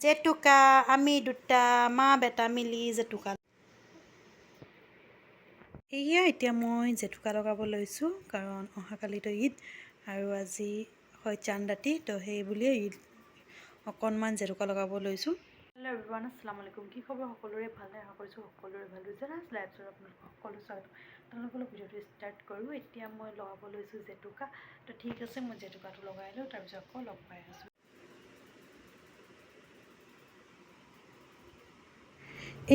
জেতুকা আমি দুটা মা বেটা মিলি জেতুকা। এয়া এতিয়া মই জেতুকা লগাব লৈছোঁ কাৰণ অহাকালিতো ঈদ আৰু আজি হয় চান্দ ৰাতি তো সেই বুলিয়ে ঈদ অকণমান জেতুকা লগাব লৈছোঁ। হেল্ল' আলাইকুম। কি খবৰ? সকলোৰে ভালে আশা কৰিছোঁ সকলোৰে ভাল। জাষ্ট লাইফৰ আপোনালোক সকলো স্বাগতম তেওঁলোকৰ ভিডিঅ'টো ষ্টাৰ্ট কৰোঁ। এতিয়া মই লগাব লৈছোঁ জেতুকা। তো ঠিক আছে মই জেতুকাটো লগাই লওঁ তাৰপিছত আকৌ লগ পাই আছোঁ।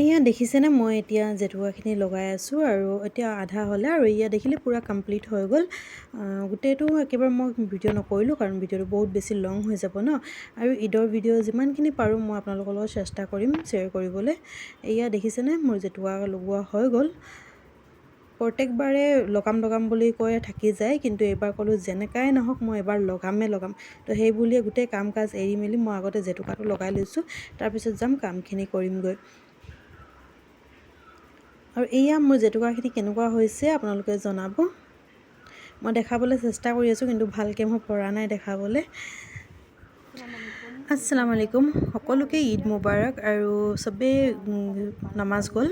এয়া দেখিছেনে মই এতিয়া জেতুকাখিনি লগাই আছোঁ আৰু এতিয়া আধা হ'লে আৰু এয়া দেখিলে পূৰা কমপ্লিট হৈ গ'ল। গোটেইটো একেবাৰে মই ভিডিঅ' নকৰিলোঁ কাৰণ ভিডিঅ'টো বহুত বেছি লং হৈ যাব ন? আৰু ঈদৰ ভিডিঅ' যিমানখিনি পাৰোঁ মই আপোনালোকৰ লগত চেষ্টা কৰিম শ্বেয়াৰ কৰিবলৈ। এয়া দেখিছেনে মোৰ জেতুকা লগোৱা হৈ গ'ল। প্ৰত্যেকবাৰে লগাম লগাম বুলি কৈ থাকি যায় কিন্তু এইবাৰ ক'লোঁ যেনেকাই নহওক মই এবাৰ লগামেই লগাম। তো সেই বুলিয়ে গোটেই কাম কাজ এৰি মেলি মই আগতে জেতুকাটো লগাই লৈছোঁ। তাৰপিছত যাম কামখিনি কৰিমগৈ। আৰু এয়া মোৰ জেতুকাখিনি কেনেকুৱা হৈছে আপোনালোকে জনাব। মই দেখাবলৈ চেষ্টা কৰি আছোঁ কিন্তু ভালকৈ মই পৰা নাই দেখাবলৈ। আসসালামু আলাইকুম। সকলোকে ঈদ মুবাৰক আৰু চবেই নামাজ গ'ল।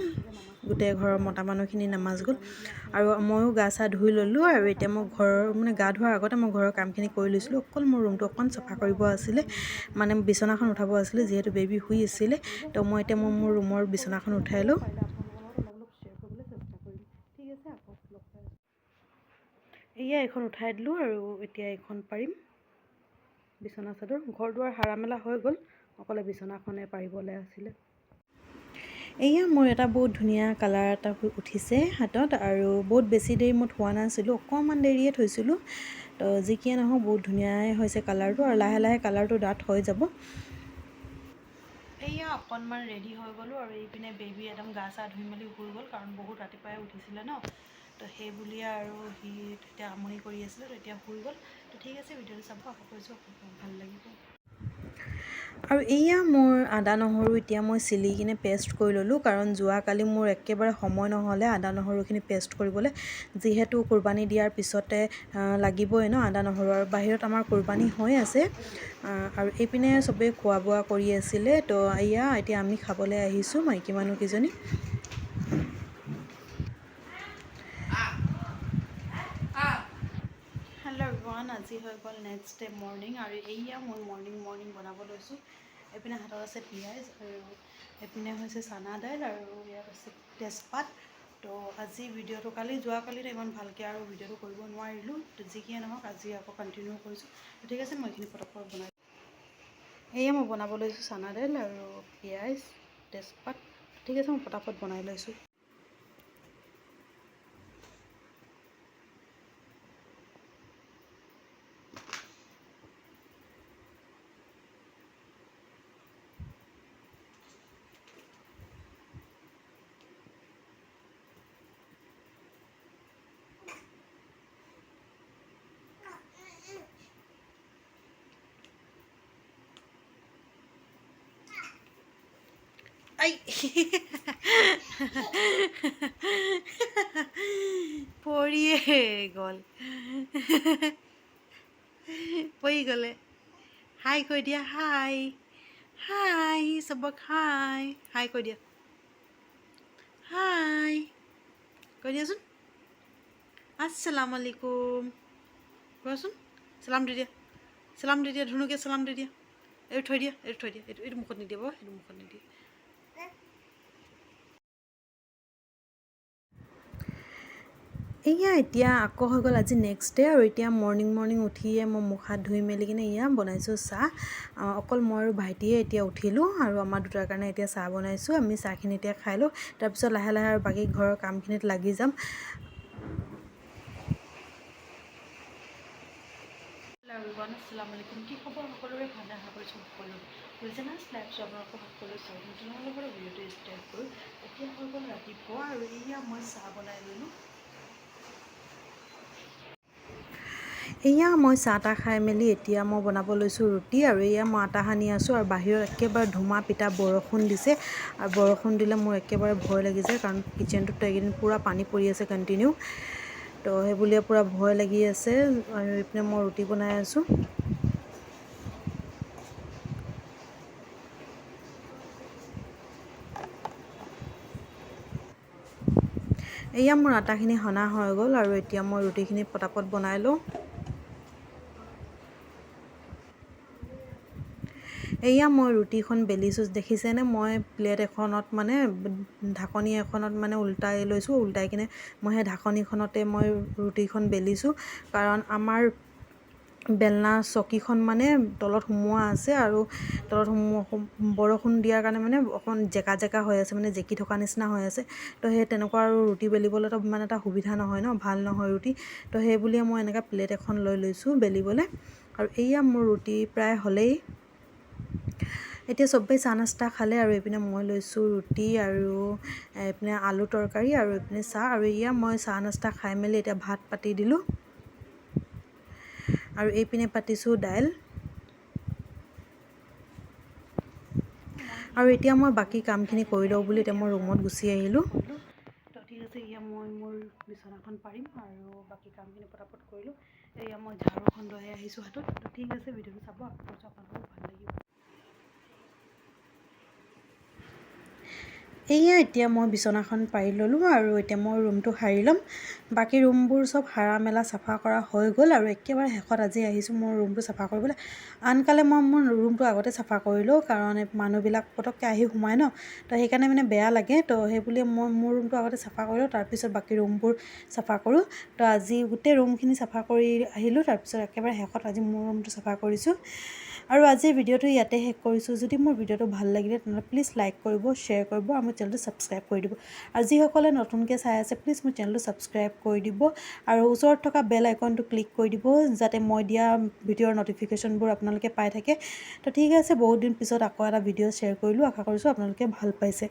গোটেই ঘৰৰ মতা মানুহখিনি নামাজ গ'ল। আৰু ময়ো গা চা ধুই ল'লোঁ আৰু এতিয়া মই ঘৰৰ মানে গা ধোৱাৰ আগতে মই ঘৰৰ কামখিনি কৰি লৈছিলোঁ। অকল মোৰ ৰুমটো অকণ চাফা কৰিব আছিলে। মানে বিচনাখন উঠাব আছিলে যিহেতু বেবী শুই আছিলে। তো মই এতিয়া মই মোৰ ৰুমৰ বিচনাখন উঠাই লওঁ। এয়া এইখন উঠাই দিলোঁ আৰু এতিয়া এইখন পাৰিম। বিচনা চাদৰ ঘৰ দুৱাৰ সাৰা মেলা হৈ গ'ল অকলে বিচনাখনে পাৰিবলৈ আছিলে। এয়া মোৰ এটা বহুত ধুনীয়া কালাৰ এটা উঠিছে হাতত আৰু বহুত বেছি দেৰি মই থোৱা নাছিলোঁ অকণমান দেৰিয়ে থৈছিলোঁ। তো যি কিয়ে নহওক বহুত ধুনীয়াই হৈছে কালাৰটো আৰু লাহে লাহে কালাৰটো ডাঠ হৈ যাব। এয়া অকণমান ৰেডি হৈ গ'লোঁ আৰু এইপিনে বেবী একদম গা চা ধুই মেলি শুই গ'ল কাৰণ বহুত ৰাতিপুৱাই উঠিছিলে ন। তো সেই বুলিয়ে আৰু সি তেতিয়া আমনি কৰি আছিলে তো এতিয়া শুই গ'ল। তো ঠিক আছে ভিডিঅ'টো চাব আশা কৰিছোঁ ভাল লাগিব। আৰু এয়া মোৰ আদা নহৰু এতিয়া মই চিলি কিনে পেষ্ট কৰি ল'লোঁ কাৰণ যোৱাকালি মোৰ একেবাৰে সময় নহ'লে আদা নহৰুখিনি পেষ্ট কৰিবলৈ। যিহেতু কোৰবানী দিয়াৰ পিছতে লাগিবই ন আদা নহৰু আৰু বাহিৰত আমাৰ কোৰবানী হৈ আছে। আৰু এইপিনে চবেই খোৱা বোৱা কৰি আছিলে তো এয়া এতিয়া আমি খাবলৈ আহিছোঁ মাইকী মানুহকেইজনী হেল্ল' আজি হৈ গ'ল নেক্সট ডে মৰ্ণিং আৰু এয়া মই মৰ্ণিং মৰ্ণিং বনাব লৈছোঁ। এইপিনে হাতত আছে পিঁয়াজ আৰু এইপিনে হৈছে চানা দাইল আৰু ইয়াত আছে তেজপাত। তো আজি ভিডিঅ'টো কালি যোৱাকালিতো ইমান ভালকৈ আৰু ভিডিঅ'টো কৰিব নোৱাৰিলোঁ। তো যিকিয়ে নহওক আজি আকৌ কণ্টিনিউ কৰিছোঁ। ঠিক আছে মই এইখিনি পটককৈ বনাই এয়া মই বনাব লৈছোঁ চানা দাইল আৰু পিঁয়াজ তেজপাত। ঠিক আছে মই পটাপট বনাই লৈছোঁ। আই পৰিয়ে গ'ল পৰি গ'লে হাই কৈ দিয়া হাই হাই চবক হাই হাই কৈ দিয়া হাই কৈ দিয়াচোন আসসালামু আলাইকুম কোৱাচোন চালাম দি দিয়া চালাম দি দিয়া ধুনুকে চালাম দি দিয়া এইটো থৈ দিয়া এইটো থৈ দিয়া এইটো এইটো মুখত নিদিয়ে বাৰু সেইটো মুখত নিদিয়ে এয়া এতিয়া আকৌ হৈ গ'ল আজি নেক্সট ডে আৰু এতিয়া মৰ্ণিং মৰ্ণিং উঠিয়ে মই মুখ হাত ধুই মেলি কিনে এয়া বনাইছোঁ চাহ। অকল মই আৰু ভাইটিয়ে এতিয়া উঠিলোঁ আৰু আমাৰ দুটাৰ কাৰণে এতিয়া চাহ বনাইছোঁ। আমি চাহখিনি এতিয়া খাই লওঁ তাৰপিছত লাহে লাহে আৰু বাকী ঘৰৰ কামখিনিত লাগি যাম। আসসালামু আলাইকুম কি খবৰ? সকলোৰে ভালে আশা কৰিছোঁ সকলো ভিডিঅ'টো ষ্টাৰ্ট কৰোঁ। এতিয়া হৈ গ'ল ৰাতিপুৱা আৰু এয়া মই চাহ বনাই ল'লোঁ। এয়া মই চাহ তাহ খাই মেলি এতিয়া মই বনাব লৈছোঁ ৰুটি আৰু এয়া মই আটা সানি আছোঁ আৰু বাহিৰত একেবাৰে ধুমা পিটা বৰষুণ দিছে আৰু বৰষুণ দিলে মোৰ একেবাৰে ভয় লাগিছে কাৰণ কিটচেনটোতো এইকেইদিন পূৰা পানী পৰি আছে কণ্টিনিউ তো সেইবুলিয়ে পূৰা ভয় লাগি আছে আৰু এইপিনে মই ৰুটি বনাই আছোঁ। এয়া মোৰ আটাখিনি সনা হৈ গ'ল আৰু এতিয়া মই ৰুটিখিনি পটাপট বনাই লওঁ। এয়া মই ৰুটিখন বেলিছোঁ দেখিছেনে? মই প্লেট এখনত মানে ঢাকনি এখনত মানে উল্টাই লৈছোঁ উল্টাই কিনে মই সেই ঢাকনিখনতে মই ৰুটিখন বেলিছোঁ। কাৰণ আমাৰ বেলনা চকীখন মানে তলত সোমোৱা আছে আৰু তলত সোমোৱা বৰষুণ দিয়াৰ কাৰণে মানে অকণ জেকা জেকা হৈ আছে মানে জেকি থকা নিচিনা হৈ আছে। তো সেই তেনেকুৱা আৰু ৰুটি বেলিবলৈতো ইমান এটা সুবিধা নহয় ন ভাল নহয় ৰুটি। তো সেই বুলিয়ে মই এনেকৈ প্লেট এখন লৈ লৈছোঁ বেলিবলৈ। আৰু এয়া মোৰ ৰুটি প্ৰায় হ'লেই। এতিয়া চবেই চাহ নাস্তা খালে আৰু এইপিনে মই লৈছোঁ ৰুটি আৰু এইপিনে আলু তৰকাৰী আৰু এইপিনে চাহ আৰু এয়া মই চাহ নাস্তা খাই মেলি এতিয়া ভাত পাতি দিলোঁ। আৰু এইপিনে পাতিছোঁ দাইল। আৰু এতিয়া মই বাকী কামখিনি কৰি লওঁ বুলি এতিয়া মই ৰুমত গুচি আহিলোঁ। তো ঠিক আছে এয়া মই মোৰ বিচনাখন পাৰিম আৰু বাকী কামখিনি পটাপট কৰিলোঁ এয়া মই ঝাৰুখন লৈ আহিছোঁ হাতত। তো ঠিক আছে ভিডিঅ'টো চাব ভাল লাগিব এয়া এতিয়া মই বিচনাখন পাৰি ল'লোঁ আৰু এতিয়া মই ৰুমটো সাৰি ল'ম। বাকী ৰুমবোৰ চব সাৰা মেলা চাফা কৰা হৈ গ'ল আৰু একেবাৰে শেষত আজি আহিছোঁ মোৰ ৰুমটো চাফা কৰিবলৈ। আনকালে মই মোৰ ৰুমটো আগতে চাফা কৰিলোঁ কাৰণ মানুহবিলাক পটককৈ আহি সোমায় ন তো সেইকাৰণে মানে বেয়া লাগে। তো সেইবুলি মই মোৰ ৰুমটো আগতে চাফা কৰিলোঁ তাৰপিছত বাকী ৰুমবোৰ চাফা কৰোঁ। তো আজি গোটেই ৰুমখিনি চাফা কৰি আহিলোঁ তাৰপিছত একেবাৰে শেষত আজি মোৰ ৰুমটো চাফা কৰিছোঁ। আৰু আজিৰ ভিডিঅ'টো ইয়াতে শেষ কৰিছোঁ। যদি মোৰ ভিডিঅ'টো ভাল লাগিলে তেনেহ'লে প্লিজ লাইক কৰিব শ্বেয়াৰ কৰিব আৰু মোৰ চেনেলটো ছাবস্ক্ৰাইব কৰি দিব। আৰু যিসকলে নতুনকৈ চাই আছে প্লিজ মোৰ চেনেলটো ছাবস্ক্ৰাইব কৰি দিব আৰু ওচৰত থকা বেল আইকনটো ক্লিক কৰি দিব যাতে মই দিয়া ভিডিঅ'ৰ নটিফিকেশ্যনবোৰ আপোনালোকে পাই থাকে। তো ঠিক আছে বহুত দিন পিছত আকৌ এটা ভিডিঅ' শ্বেয়াৰ কৰিলোঁ। আশা কৰিছোঁ আপোনালোকে ভাল পাইছে।